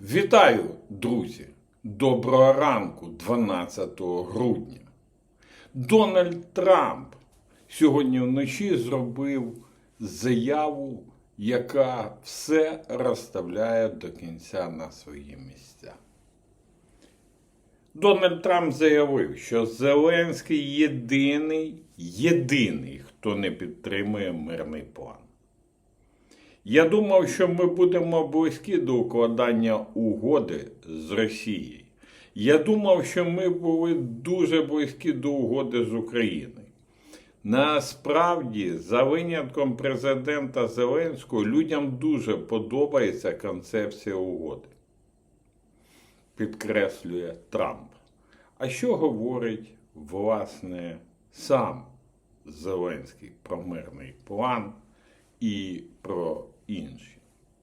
Вітаю, друзі! Доброго ранку, 12 грудня. Дональд Трамп сьогодні вночі зробив заяву, яка все розставляє до кінця на свої місця. Дональд Трамп заявив, що Зеленський єдиний, єдиний, хто не підтримує мирний план. Я думав, що ми будемо близькі до укладання угоди з Росією. Я думав, що ми були дуже близькі до угоди з Україною. Насправді, за винятком президента Зеленського, людям дуже подобається концепція угоди. Підкреслює Трамп. А що говорить, власне, сам Зеленський про мирний план і про інші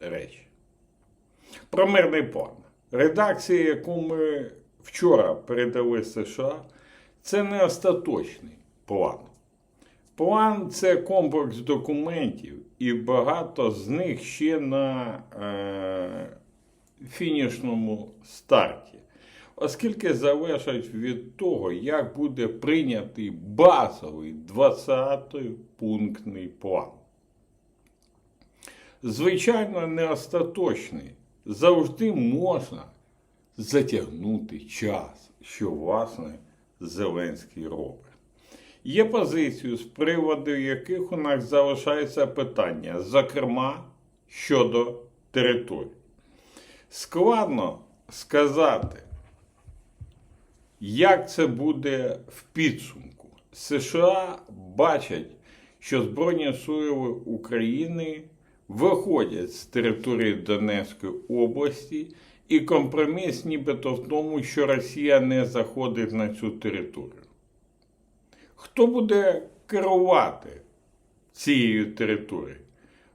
речі? Про мирний план. Редакція, яку ми вчора передали США, це не остаточний план. План це комплекс документів, і багато з них ще на е, фінішному старті, оскільки залежать від того, як буде прийнятий базовий 20-й пунктний план. Звичайно, не остаточний. Завжди можна затягнути час, що, власне, Зеленський робить. Є позицію, з приводу яких у нас залишається питання, зокрема щодо територій. Складно сказати, як це буде в підсумку. США бачать, що Збройні Сили України виходять з території Донецької області, і компроміс нібито в тому, що Росія не заходить на цю територію. Хто буде керувати цією територією?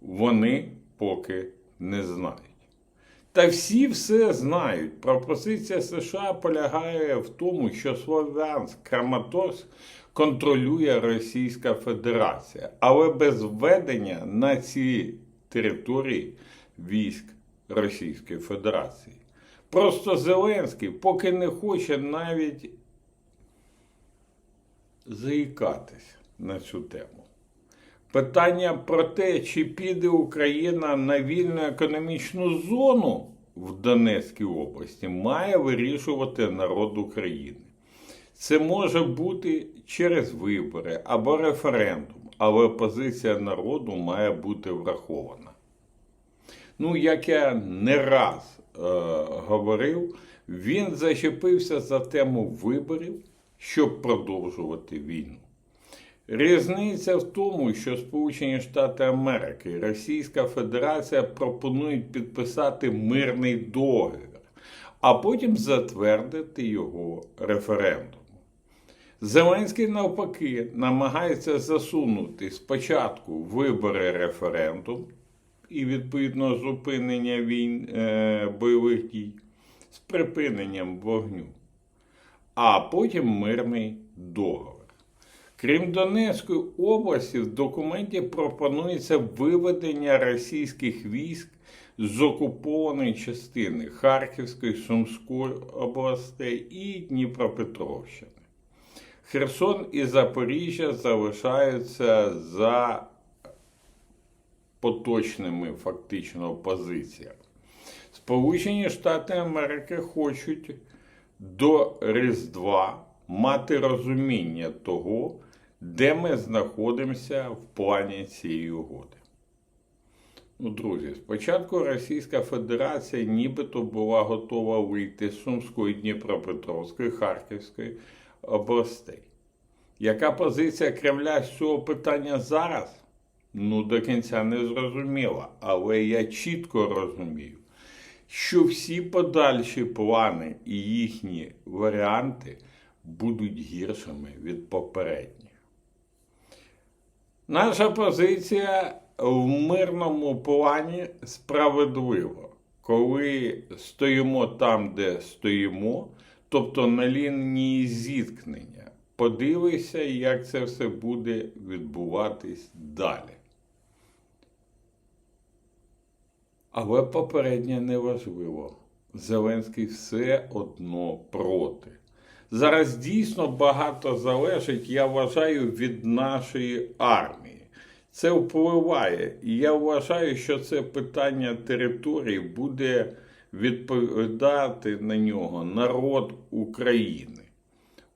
Вони поки не знають. Та всі все знають. Пропозиція США полягає в тому, що Слов'янськ, Краматорськ контролює Російська Федерація, але без введення на ці території військ Російської Федерації. Просто Зеленський поки не хоче навіть заїкатись на цю тему. Питання про те, чи піде Україна на вільну економічну зону в Донецькій області, має вирішувати народ України. Це може бути через вибори або референдум, але позиція народу має бути врахована. Ну, як я не раз е, говорив, він зачепився за тему виборів, щоб продовжувати війну. Різниця в тому, що Сполучені Штати Америки і Російська Федерація пропонують підписати мирний договір, а потім затвердити його референдумом. Зеленський, навпаки, намагається засунути спочатку вибори референдум і відповідно зупинення війн е, бойових дій з припиненням вогню, а потім мирний договір. Крім Донецької області, в документі пропонується виведення російських військ з окупованої частини Харківської, Сумської областей і Дніпропетровщини. Херсон і Запоріжжя залишаються за поточними фактично позиціями. Сполучені Штати Америки хочуть до Різдва мати розуміння того, де ми знаходимося в плані цієї угоди. Ну, друзі, спочатку Російська Федерація нібито була готова вийти з Сумської, Дніпропетровської, Харківської областей. Яка позиція Кремля з цього питання зараз? Ну, до кінця не зрозуміла, але я чітко розумію, що всі подальші плани і їхні варіанти будуть гіршими від попередніх. Наша позиція в мирному плані справедлива, коли стоїмо там, де стоїмо, тобто на лінії зіткнення. Подивися, як це все буде відбуватись далі. Але попереднє не важливо. Зеленський все одно проти. Зараз дійсно багато залежить, я вважаю, від нашої армії. Це впливає. І я вважаю, що це питання території буде відповідати на нього народ України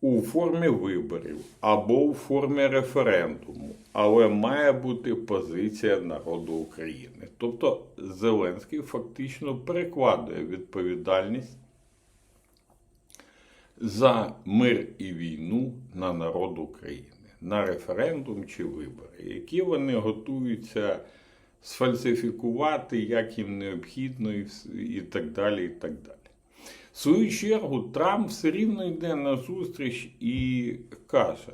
у формі виборів або у формі референдуму, але має бути позиція народу України. Тобто Зеленський фактично перекладує відповідальність за мир і війну на народ України, на референдум чи вибори, які вони готуються сфальсифікувати, як їм необхідно, і, так далі. і так далі. В свою чергу Трамп все рівно йде на зустріч і каже,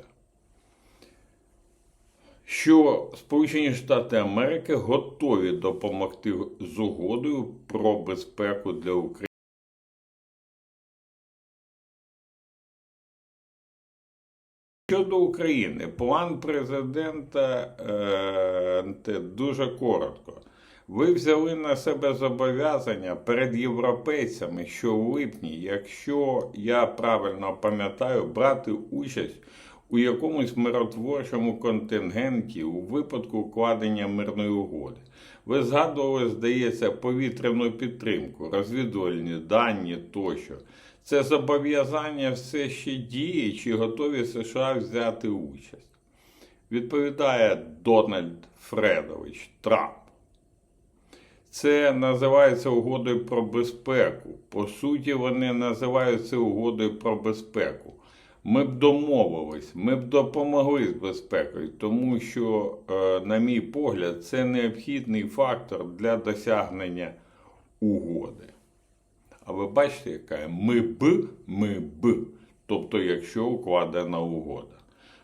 що Сполучені Штати Америки готові допомогти з угодою про безпеку для України. Щодо України, план президента е, дуже коротко. Ви взяли на себе зобов'язання перед європейцями, що в липні, якщо я правильно пам'ятаю, брати участь у якомусь миротворчому контингенті у випадку укладення мирної угоди. Ви згадували, здається, повітряну підтримку, розвідувальні дані тощо. Це зобов'язання все ще діє, чи готові США взяти участь? Відповідає Дональд Фредович Трамп. Це називається угодою про безпеку. По суті, вони називають це угодою про безпеку. Ми б домовились, ми б допомогли з безпекою, тому що, е, на мій погляд, це необхідний фактор для досягнення угоди. А ви бачите, яка ми б, ми б, тобто, якщо укладена угода.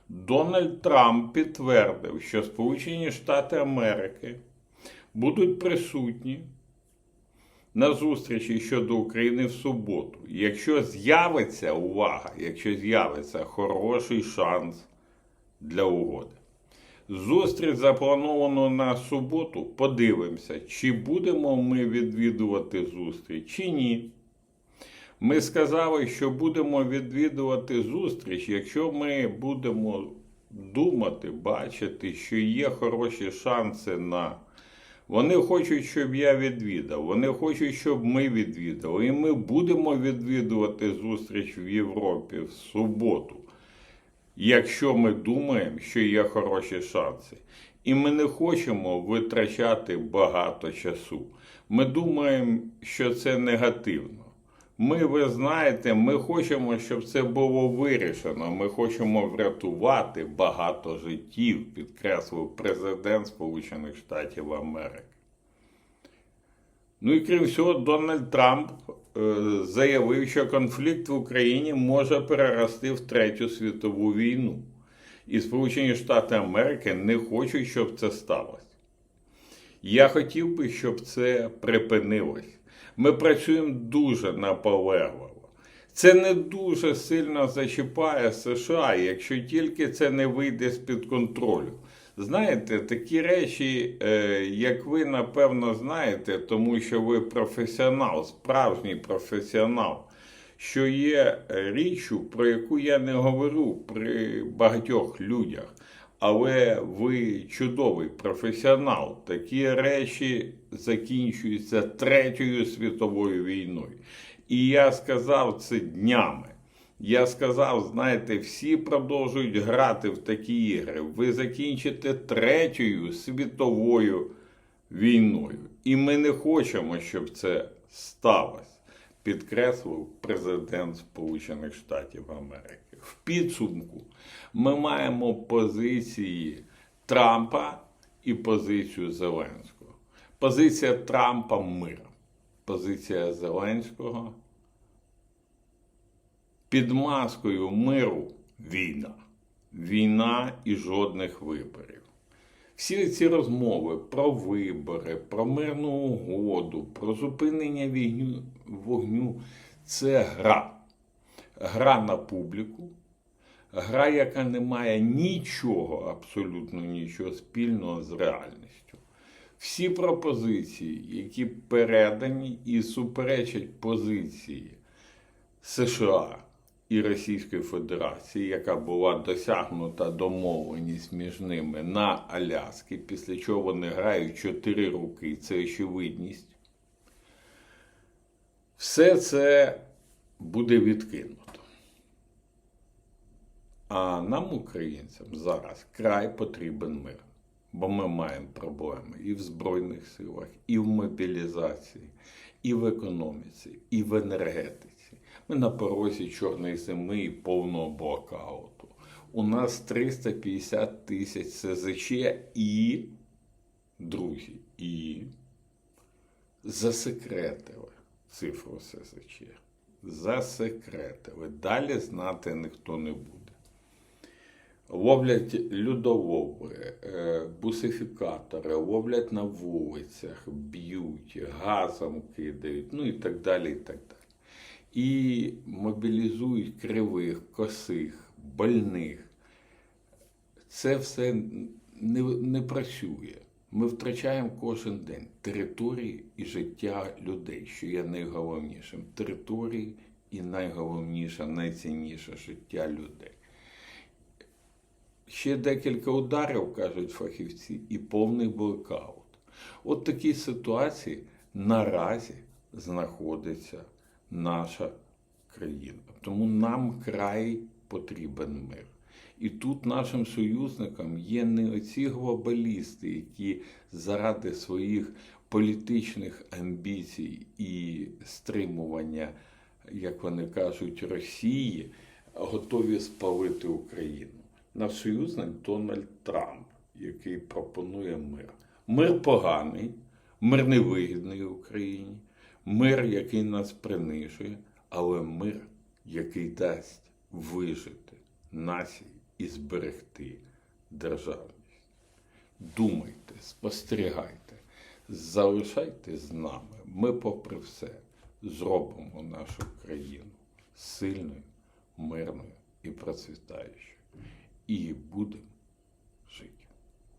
Дональд Трамп підтвердив, що Сполучені Штати Америки будуть присутні на зустрічі щодо України в суботу. Якщо з'явиться увага, якщо з'явиться хороший шанс для угоди. Зустріч заплановано на суботу. Подивимося, чи будемо ми відвідувати зустріч, чи ні. Ми сказали, що будемо відвідувати зустріч, якщо ми будемо думати, бачити, що є хороші шанси на. Вони хочуть, щоб я відвідав. Вони хочуть, щоб ми відвідали. І ми будемо відвідувати зустріч в Європі в суботу якщо ми думаємо, що є хороші шанси. І ми не хочемо витрачати багато часу. Ми думаємо, що це негативно. Ми, ви знаєте, ми хочемо, щоб це було вирішено. Ми хочемо врятувати багато життів, підкреслив президент Сполучених Штатів Америки. Ну і крім всього, Дональд Трамп е, заявив, що конфлікт в Україні може перерости в Третю світову війну. І Сполучені Штати Америки не хочуть, щоб це сталося. Я хотів би, щоб це припинилось. Ми працюємо дуже наполегливо. Це не дуже сильно зачіпає США, якщо тільки це не вийде з-під контролю. Знаєте, такі речі, е, як ви напевно знаєте, тому що ви професіонал, справжній професіонал, що є річчю, про яку я не говорю при багатьох людях. Але ви чудовий професіонал. Такі речі закінчуються Третьою світовою війною. І я сказав це днями. Я сказав, знаєте, всі продовжують грати в такі ігри. Ви закінчите Третьою світовою війною. І ми не хочемо, щоб це сталося, підкреслив президент Сполучених Штатів Америки. В підсумку ми маємо позиції Трампа і позицію Зеленського. Позиція Трампа мир. Позиція Зеленського під маскою миру війна. Війна і жодних виборів. Всі ці розмови про вибори, про мирну угоду, про зупинення війню, вогню це гра. Гра на публіку, гра, яка не має нічого, абсолютно нічого спільного з реальністю. Всі пропозиції, які передані і суперечать позиції США і Російської Федерації, яка була досягнута домовленість між ними на Аляскі, після чого вони грають 4 роки, це очевидність. Все це буде відкинуто. А нам, українцям, зараз край потрібен мир. Бо ми маємо проблеми і в Збройних силах, і в мобілізації, і в економіці, і в енергетиці. Ми на порозі чорної зими і повного блокауту. У нас 350 тисяч СЗЧ і, друзі, і засекретили цифру СЗЧ. Засекретили. Далі знати ніхто не буде. Ловлять людолови, е, бусифікатори, ловлять на вулицях, б'ють, газом кидають, ну і так далі. і так далі. І мобілізують кривих, косих, больних. Це все не, не працює. Ми втрачаємо кожен день території і життя людей, що є найголовнішим. Території і найголовніше, найцінніше життя людей. Ще декілька ударів, кажуть фахівці, і повний блокаут. От такій ситуації наразі знаходиться наша країна. Тому нам край потрібен мир. І тут нашим союзникам є не оці глобалісти, які заради своїх політичних амбіцій і стримування, як вони кажуть, Росії, готові спалити Україну. Наш союзник Дональд Трамп, який пропонує мир. Мир поганий, мир невигідний Україні, мир, який нас принижує, але мир, який дасть вижити нації і зберегти державність. Думайте, спостерігайте, залишайтесь з нами. Ми, попри все, зробимо нашу країну сильною, мирною і процвітаючою. І жити.